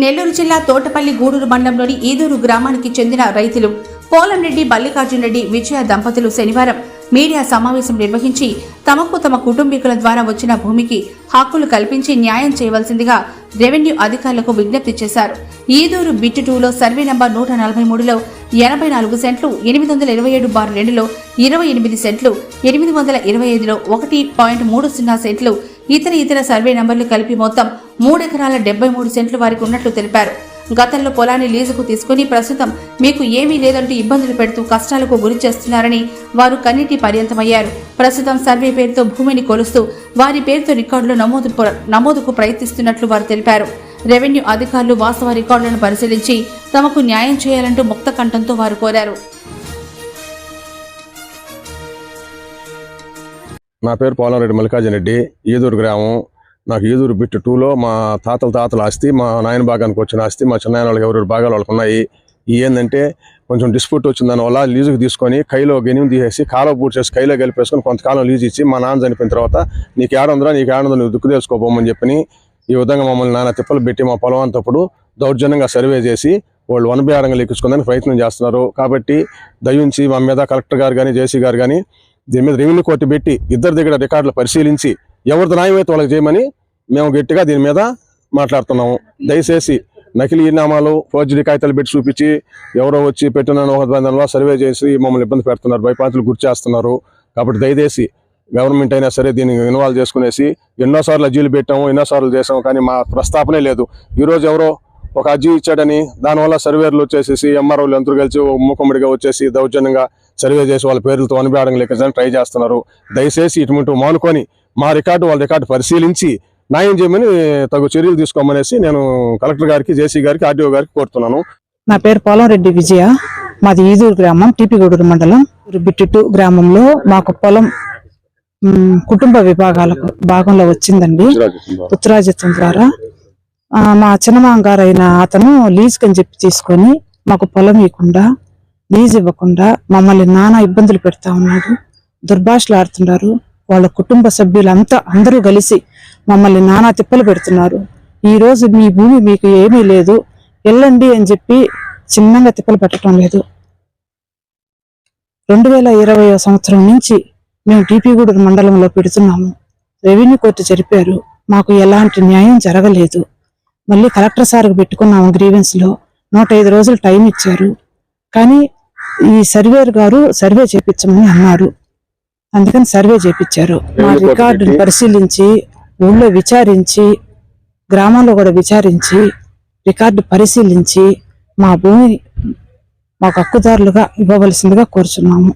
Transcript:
నెల్లూరు జిల్లా తోటపల్లి గూడూరు మండలంలోని ఈదూరు గ్రామానికి చెందిన రైతులు పోలంరెడ్డి మల్లికార్జున్ రెడ్డి విజయ దంపతులు శనివారం మీడియా సమావేశం నిర్వహించి తమకు తమ కుటుంబీకుల ద్వారా వచ్చిన భూమికి హక్కులు కల్పించి న్యాయం చేయవలసిందిగా రెవెన్యూ అధికారులకు విజ్ఞప్తి చేశారు. ఈదూరు బిట్టు టూలో సర్వే నంబర్ నూట నలభై మూడులో ఎనభై నాలుగు సెంట్లు ఎనిమిది వందల ఇరవై ఏడు బార్ రెండులో ఇరవై ఎనిమిది సెంట్లు ఎనిమిది వందల ఇరవై ఐదులో ఒకటి పాయింట్ మూడు సున్నా సెంట్లు ఇతర ఇతర సర్వే నంబర్లు కలిపి మొత్తం మూడెకరాల డెబ్బై మూడు సెంట్లు వారికి ఉన్నట్లు తెలిపారు. గతంలో పొలాన్ని లీజుకు తీసుకుని ప్రస్తుతం మీకు ఏమీ లేదంటూ ఇబ్బందులు పెడుతూ కష్టాలకు గురి చేస్తున్నారని వారు కన్నీటి పర్యంతమయ్యారు. ప్రస్తుతం సర్వే పేరుతో భూమిని కొలుస్తూ వారి పేరుతో రికార్డులు నమోదు నమోదుకు ప్రయత్నిస్తున్నట్లు వారు తెలిపారు. రెవెన్యూ అధికారులు వాస్తవ రికార్డులను పరిశీలించి తమకు న్యాయం చేయాలంటూ ముక్త కంఠంతో వారు కోరారు. నా పేరు పోలంరెడ్డి మల్లికార్జున రెడ్డి ఈదూరు గ్రామం. నాకు ఈదూరు బిట్టు టూలో మా తాతల తాతల ఆస్తి మా నాయన భాగానికి వచ్చిన ఆస్తి మా చిన్నాయన వాళ్ళకి ఎవరెవరు భాగాలు వాళ్ళకి ఉన్నాయి. ఏంటంటే కొంచెం డిస్ప్యూట్ వచ్చిన దానివల్ల లీజుకి తీసుకొని కైలో గెనిమి తీసేసి కాలో పూర్తి చేసి కైలో గెలిపేసుకొని కొంతకాలం లీజు ఇచ్చి మా నాన్న చనిపోయిన తర్వాత నీకు ఏడుందిరా నీకు ఏడుందో నువ్వు దుక్కు తెలుసుకోబోమని చెప్పని ఈ విధంగా మమ్మల్ని నాన్న తిప్పలు పెట్టి మా పొలం అంతప్పుడు దౌర్జన్యంగా సర్వే చేసి వాళ్ళు వన్ బై ఆరంగా ప్రయత్నం చేస్తున్నారు. కాబట్టి దయించి మా మీద కలెక్టర్ గారు కానీ జేసీ గారు కానీ దీని మీద రెవెన్యూ కోర్టు పెట్టి ఇద్దరి దగ్గర రికార్డులు పరిశీలించి ఎవరిది న్యాయమైతే వాళ్ళకి చేయమని మేము గట్టిగా దీని మీద మాట్లాడుతున్నాము. దయచేసి నకిలీ ఈనామాలు ఫోర్జరీ కాగితాలు పెట్టి చూపించి ఎవరో వచ్చి పెట్టిన ఒక సర్వే చేసి మమ్మల్ని ఇబ్బంది పెడుతున్నారు భయపాతులు గుర్తు చేస్తున్నారు. కాబట్టి దయచేసి గవర్నమెంట్ అయినా సరే దీన్ని ఇన్వాల్వ్ చేసుకునేసి ఎన్నోసార్లు అర్జీలు పెట్టాము ఎన్నోసార్లు చేసాము కానీ మా ప్రస్తాపనే లేదు. ఈరోజు ఎవరో ఒక అర్జీ ఇచ్చాడని దానివల్ల సర్వేర్లు వచ్చేసేసి ఎంఆర్ఓలు అందరూ కలిసి ముఖమ్మడిగా వచ్చేసి దౌర్జన్యంగా సర్వే చేసి వాళ్ళ పేర్లతో అనిపించడం లేకపోతే ట్రై చేస్తున్నారు. దయచేసి ఇటువంటి మానుకొని మా రికార్డు వాళ్ళ రికార్డు పరిశీలించి న్యాయం చేయమని తగు చర్యలు తీసుకోమనేసి నేను కలెక్టర్ గారికి జేసీ గారికి ఆర్డీఓ గారికి కోరుతున్నాను. నా పేరు పోలంరెడ్డి విజయ. మాది ఈదూరు గ్రామం టీపీగూడూరు మండలం. బిట్టిట్టు గ్రామంలో మాకు పొలం కుటుంబ విభాగాలకు భాగంలో వచ్చిందండి. ఉత్తరాజిత్వం ద్వారా. మా చిన్నమాంగారైన అతను లీజ్కి అని చెప్పి తీసుకొని మాకు పొలం ఇవ్వకుండా లీజ్ ఇవ్వకుండా మమ్మల్ని నానా ఇబ్బందులు పెడతా ఉన్నాడు. దుర్భాషలు ఆడుతున్నారు. వాళ్ళ కుటుంబ సభ్యులంతా అందరూ కలిసి మమ్మల్ని నానా తిప్పలు పెడుతున్నారు. ఈ రోజు మీ భూమి మీకు ఏమీ లేదు. వెళ్ళండి అని చెప్పి చిన్నగా తిప్పలు పెట్టడం లేదు. రెండు వేల ఇరవై సంవత్సరం నుంచి మేము టీపీగూడూరు మండలంలో పెడుతున్నాము. రెవెన్యూ కోర్టు జరిపారు. మాకు ఎలాంటి న్యాయం జరగలేదు. మళ్ళీ కలెక్టర్ సార్కి పెట్టుకున్నాము గ్రీవెన్స్లో. నూట ఐదు రోజులు టైం ఇచ్చారు. కానీ ఈ సర్వేర్ గారు సర్వే చేపించమని అన్నారు. అందుకని సర్వే చేపించారు మా రికార్డును పరిశీలించి ఊళ్ళో విచారించి గ్రామాల్లో కూడా విచారించి రికార్డు పరిశీలించి మా భూమిని మాకు హక్కుదారులుగా ఇవ్వవలసిందిగా కోరుచున్నాము.